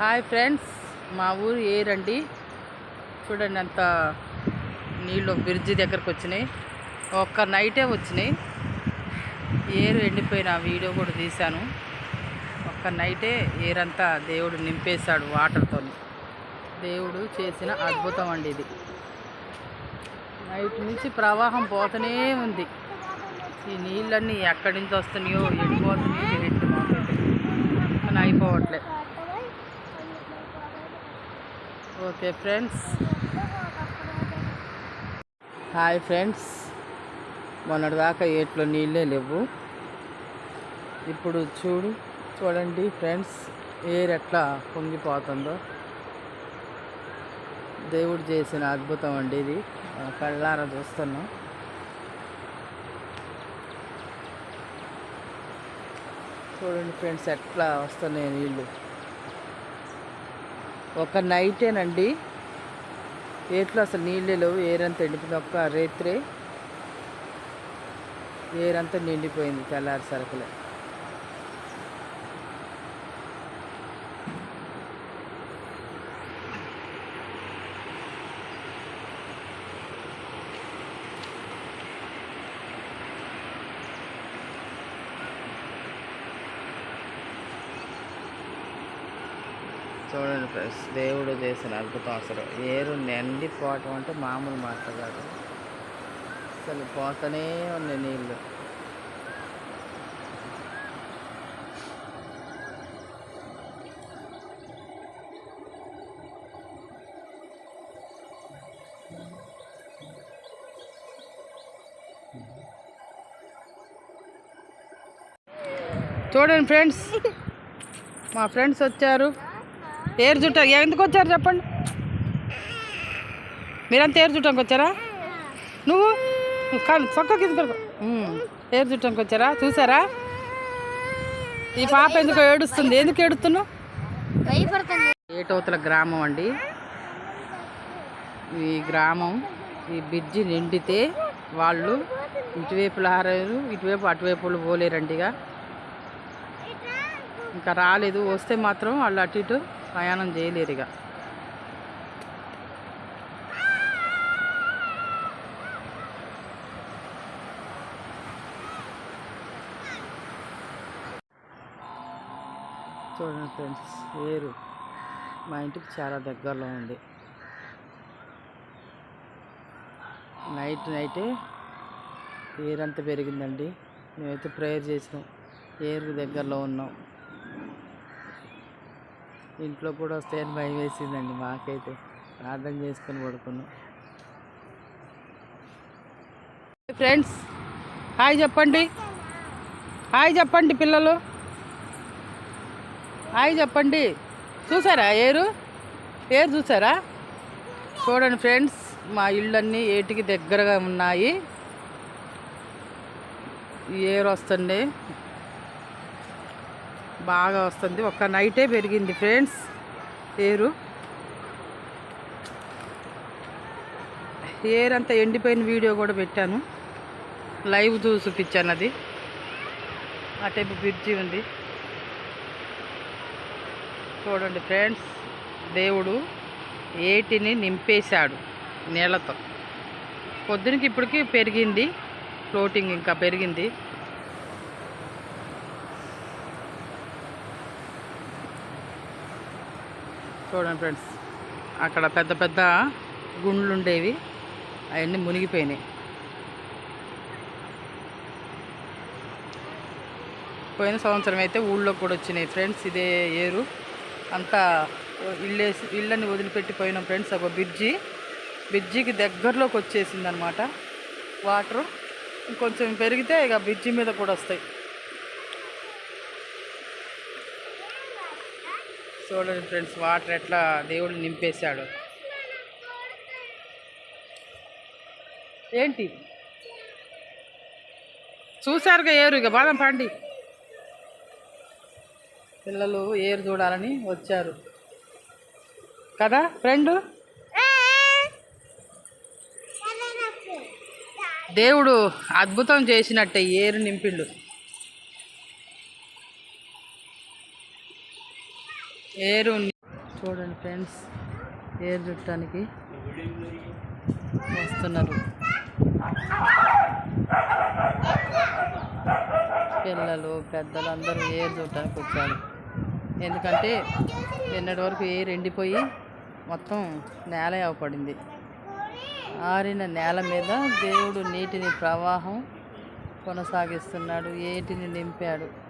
Hi friends మా ఊరు ఏరండి. చూడండి అంత నీళ్ళు బ్రిడ్జి దగ్గరకు వచ్చినాయి. ఒక్క నైటే వచ్చినాయి. ఏరు ఎండిపోయిన వీడియో కూడా తీశాను. ఒక్క నైటే ఏరంతా దేవుడు నింపేశాడు వాటర్తో దేవుడు చేసిన అద్భుతం అండి ఇది. నైట్ నుంచి ప్రవాహం పోతూనే ఉంది. ఈ నీళ్ళన్నీ ఎక్కడి నుంచి వస్తున్నాయో ఎండిపోతున్నాయో ఏంటి మాకైతే. కానీ ఓకే ఫ్రెండ్స్. Hi friends. మొన్నటిదాకా ఏట్లో నీళ్ళే లేవు. ఇప్పుడు చూడు చూడండి ఫ్రెండ్స్ ఏరు ఎట్లా పొంగిపోతుందో. దేవుడు చేసిన అద్భుతం అండి ఇది. కళ్ళారా చూస్తున్నాం. చూడండి ఫ్రెండ్స్ ఎట్లా వస్తున్నాయి నీళ్ళు. ఒక నైటేనండి. ఏట్లో అసలు నీళ్ళే లేవు ఏరంతా ఎండిపోయింది ఒక్క రేత్రే. ఏరంతా నిండిపోయింది తెల్లారి సరుకులే. చూడండి ఫ్రెండ్స్ దేవుడు చేసిన అద్భుతం అసలు ఏరు నిండిపోవటం అంటే మామూలు మాట కాదు. అసలు పోతనే ఉన్నాయి నీళ్ళు. చూడండి ఫ్రెండ్స్ మా ఫ్రెండ్స్ వచ్చారు. ఏరు చుట్ట ఎందుకు వచ్చారు చెప్పండి. మీరంతా ఏరు చుట్టానికి వచ్చారా? నువ్వు? కాదు చొక్క ఏరు చుట్టానికి వచ్చారా? చూసారా? ఈ పాప ఎందుకు ఏడుస్తుంది? ఎందుకు ఏడుస్తున్నావు? ఏటవతల గ్రామం అండి. ఈ గ్రామం ఈ బ్రిడ్జి నిండితే వాళ్ళు ఇటువైపు లారారు ఇటువైపు అటువైపులు పోలేరండి ఇక ఇంకా రాలేదు వస్తే మాత్రం వాళ్ళు అటు ఇటు ప్రయాణం చేయలేరు ఇక. చూడండి ఫ్రెండ్స్ ఏరు. మా ఇంటికి చాలా దగ్గరలో ఉంది. నైట్ నైటే ఏరంతా పెరిగిందండి. మేమైతే ప్రేయర్ చేసినాం. ఏరు దగ్గరలో ఉన్నాం. ఇంట్లో కూడా వస్తాయని భయం వేసిందండి మాకైతే. ప్రార్థన చేసుకొని పడుకున్నాం. ఫ్రెండ్స్. హాయ్ చెప్పండి. హాయ్ చెప్పండి పిల్లలు. హాయ్ చెప్పండి. చూసారా ఏరు? ఏరు చూసారా? చూడండి ఫ్రెండ్స్ మా ఇళ్ళన్నీ ఏటికి దగ్గరగా ఉన్నాయి. ఏరు వస్తుంది. బాగా వస్తుంది. ఒక్క నైటే పెరిగింది ఫ్రెండ్స్. ఏరు. ఏర్ అంతా ఎండిపోయిన వీడియో కూడా పెట్టాను. లైవ్ చూసి చూపించాను అది. ఆ టైపు బ్రిడ్జి ఉంది. చూడండి ఫ్రెండ్స్ దేవుడు ఏటిని నింపేశాడు నీళ్ళతో పొద్దునకి ఇప్పటికి పెరిగింది ఫ్లోటింగ్ ఇంకా పెరిగింది. చూడండి ఫ్రెండ్స్ అక్కడ పెద్ద పెద్ద గుండ్లు ఉండేవి అవన్నీ మునిగిపోయినాయి. పోయిన సంవత్సరం అయితే ఊళ్ళో కూడా వచ్చినాయి ఫ్రెండ్స్ ఇదే ఏరు. అంతా ఇల్లేసి ఇళ్ళని వదిలిపెట్టి పోయినాం ఫ్రెండ్స్ ఒక బ్రిడ్జి. బ్రిడ్జికి దగ్గరలోకి వచ్చేసింది అనమాట వాటరు ఇంకొంచెం పెరిగితే ఇక బ్రిడ్జి మీద కూడా వస్తాయి. చూడండి ఫ్రెండ్స్ వాటర్ ఎట్లా దేవుడు నింపేశాడు. ఏంటి? చూసారుగా ఏరు ఇక బాదం పండి. పిల్లలు ఏరు చూడాలని వచ్చారు. కదా ఫ్రెండ్? దేవుడు అద్భుతం చేసినట్టే ఏరు నింపిండు. ఏరు చూడండి ఫ్రెండ్స్ ఏరు చుట్టానికి వస్తున్నారు. పిల్లలు పెద్దలు అందరూ ఏరు చూడటానికి వచ్చారు. ఎందుకంటే నిన్నటి వరకు ఏరు ఎండిపోయి మొత్తం నేల పడింది ఆరిన నేల మీద దేవుడు నీటిని ప్రవాహం కొనసాగిస్తున్నాడు ఏటిని నింపాడు.